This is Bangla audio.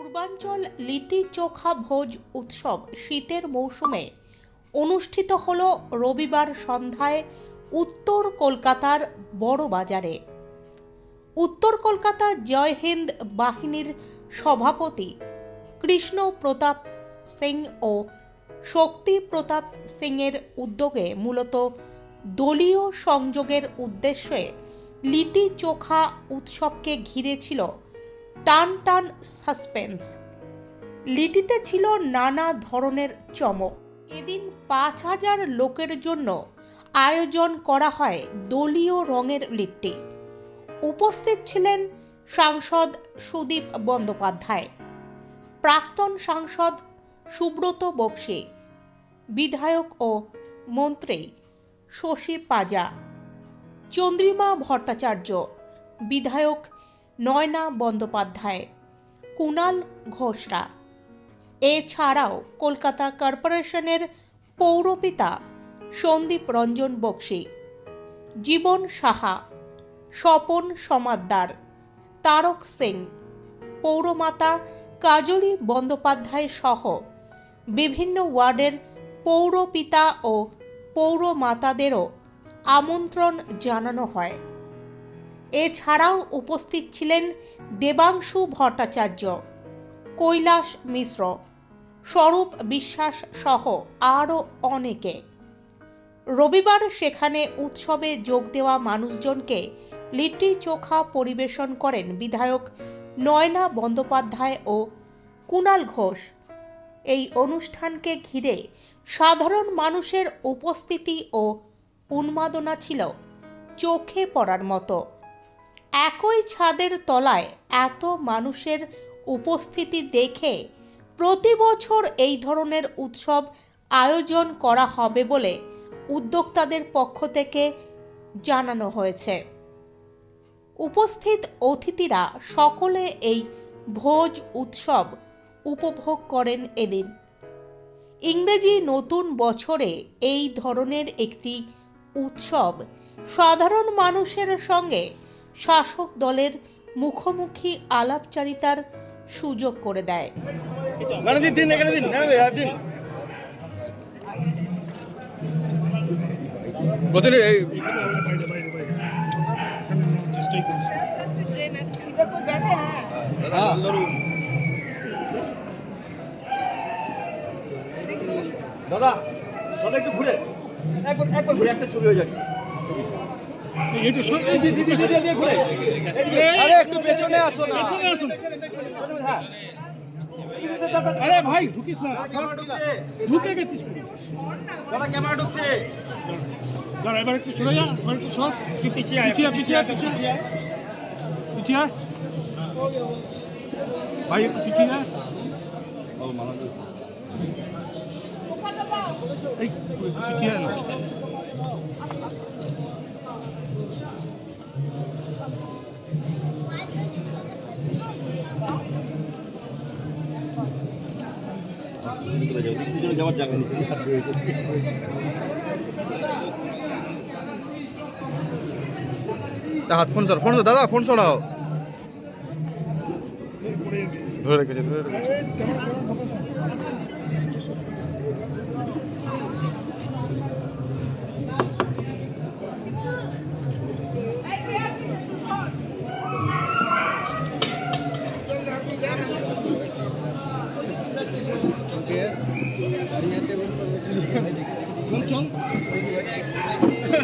পূর্বাঞ্চল লিটি চোখা ভোজ উৎসব শীতের মৌসুমে অনুষ্ঠিত হল রবিবার সন্ধ্যায় উত্তর কলকাতার বড় বাজারে। উত্তর কলকাতা জয় হিন্দ বাহিনীর সভাপতি কৃষ্ণ প্রতাপ সিং ও শক্তি প্রতাপ সিংয়ের উদ্যোগে মূলত দলীয় সংযোগের উদ্দেশ্যে লিটি চোখা উৎসবকে ঘিরে ছিল টান টান সাসপেন্স। লিটিতে ছিল নানা ধরনের চমক। এদিন পাঁচ হাজার লোকের জন্য আয়োজন করা হয় দলীয় রঙের লিট্টি। উপস্থিত ছিলেন সাংসদ সুদীপ বন্দ্যোপাধ্যায়, প্রাক্তন সাংসদ সুব্রত বক্সি, বিধায়ক ও মন্ত্রী শশী পাজা, চন্দ্রিমা ভট্টাচার্য, বিধায়ক নয়না বন্দ্যোপাধ্যায় কুণাল ঘোষরা। এছাড়াও কলকাতা কর্পোরেশনের পৌরপিতা সন্দীপ রঞ্জন বক্সি, জীবন সাহা, স্বপন সমাদ্দার, তারক সিং পৌরমাতা কাজলী বন্দ্যোপাধ্যায় সহ বিভিন্ন ওয়ার্ডের পৌরপিতা ও পৌরমাতাদেরও আমন্ত্রণ জানানো হয়। এছাড়াও উপস্থিত ছিলেন দেবাংশু ভট্টাচার্য, কৈলাস মিশ্র, স্বরূপ বিশ্বাস সহ আরও অনেকে। রবিবার সেখানে উৎসবে যোগ দেওয়া মানুষজনকে লিট্টি চোখা পরিবেশন করেন বিধায়ক নয়না বন্দ্যোপাধ্যায় ও কুণাল ঘোষ। এই অনুষ্ঠানকে ঘিরে সাধারণ মানুষের উপস্থিতি ও উন্মাদনা ছিল চোখে পড়ার মতো। একই ছাদের তলায় এত মানুষের উপস্থিতি দেখে প্রতি বছর এই ধরনের উৎসব আয়োজন করা হবে বলে উদ্যোক্তাদের পক্ষ থেকে জানানো হয়েছে। উপস্থিত অতিথিরা সকলে এই ভোজ উৎসব উপভোগ করেন এদিন। ইংরেজি নতুন বছরে এই ধরনের একটি উৎসব সাধারণ মানুষের সঙ্গে শাসক দলের মুখোমুখি আলাপচারিতার সুযোগ করে দেয়। দাদা দাদা দাদা একটু ঘুরে। একবার একবার ঘুরে একটা ছবি হয়ে যাচ্ছে। একটু সর- দিদি দিদি দিদি দিয়ে ঘুরে। আরে একটু পেছনে আসো না। পেছনে আসুন। দাদা, দাদা। আরে ভাই ঢুকিস না। ঢুকে গেছিস দাদা ক্যামেরা ঢুকছে। দাঁড়া এবার একটু সরে যা এবার একটু সর। তুই পিছিয়ে আয় পিছিয়ে পিছিয়ে আয়, পিছিয়ে আয়। পিছিয়ে ভাই একটু পিছিয়ে আয় ও মালা এই পিছিয়ে বেরিয়ে যাচ্ছে হাত ফোন সর ফোন দাদা ফোন সরাও। ধরে রেখেছে ধরে রেখেছে।